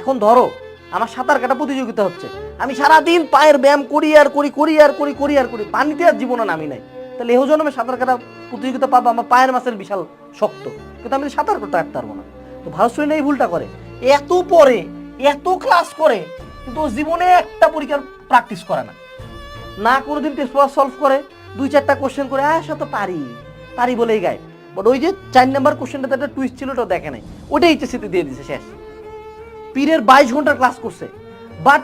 এখন ধরো, আমার সাঁতার কাটা প্রতিযোগিতা হচ্ছে। আমি সারাদিন পায়ের ব্যায়াম করি আর করি করি আর করি করি আর করি, পানিতে আর জীবনে নামি নাই। তাহলে এহ জন্মে সাঁতার কাটা প্রতিযোগিতা পাবো, আমার পায়ের মাসের বিশাল শক্ত। কিন্তু আমি সাঁতার পারতে পারব না। তো ভারত স্টুডেন্ট এই ভুলটা করে। এত পরে এত ক্লাস করে, কিন্তু জীবনে একটা পরীক্ষার প্র্যাকটিস করে না। না কোনোদিন টেস্ট পেপার সলভ করে, দুই চারটা কোশ্চেন করে হ্যাঁ সে তো পারি। পারি বলেই গায়। বাট ওই যে চার নাম্বার কোশ্চেনটাতে একটা টুইস্ট ছিল ওটা দেখে নাই। ওটাই এইচএসিতে দিয়ে দিছে, শেষ। পীরের বাইশ ঘণ্টার ক্লাস করছে। বাট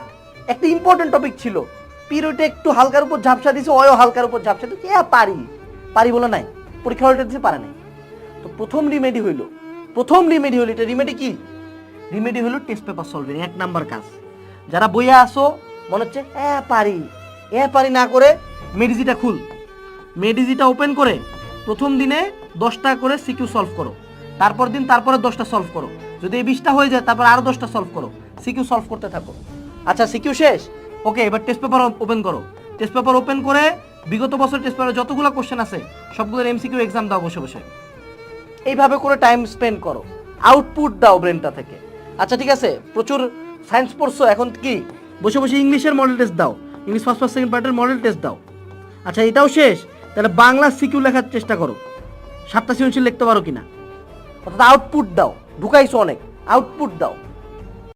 একটা ইম্পর্টেন্ট টপিক ছিল। পীর ওইটা একটু হালকার উপর ঝাপসা দিয়েছে অয়ও হালকার উপর ঝাপসা দিয়েছে হ্যাঁ পারি। পারি বলে নাই। পরীক্ষা হলটা দিতে পারে নাই। তো প্রথম রিমেডি হইল। প্রথম রিমেডি হইল, এটা রিমেডি কি? রিমেডি হলো টেস্ট পেপার সলভিং এক নাম্বার কাজ। যারা বইয়া আসো মনে হচ্ছে হ্যাঁ পারি। হ্যাঁ পারি না করে মেডিজিটা খুল। মেডিজিটা ওপেন করে প্রথম দিনে দশটা করে সিকিউ সলভ করো। তারপর দিন, তারপরে দশটা সলভ করো। যদি এই বিশটা হয়ে যায়, তারপর আরও দশটা সলভ করো। সিকিউ সলভ করতে থাকো। আচ্ছা সিকিউ শেষ? ওকে এবার টেস্ট পেপার ওপেন করো। টেস্ট পেপার ওপেন করে বিগত বছর টেস্ট পেপারে যতগুলো কোশ্চেন আছে, সবগুলোর এমসিকিউ এক্সাম দাও বসে বসে। এইভাবে করে টাইম স্পেন্ড করো। আউটপুট দাও ব্রেনটা থেকে। আচ্ছা ঠিক আছে? প্রচুর সায়েন্স পড়ছো, এখন কি? বসে বসে ইংলিশের মডেল টেস্ট দাও। ইংলিশ ফার্স্ট ফার্স্ট সেকেন্ড পার্টের মডেল টেস্ট দাও। আচ্ছা এটাও শেষ? তাহলে বাংলা সিকিউ লেখার চেষ্টা করো। সাতটা সৃজনশীল লিখতে পারো কিনা? অর্থাৎ আউটপুট দাও। ঢুকাইছো অনেক আউটপুট দাও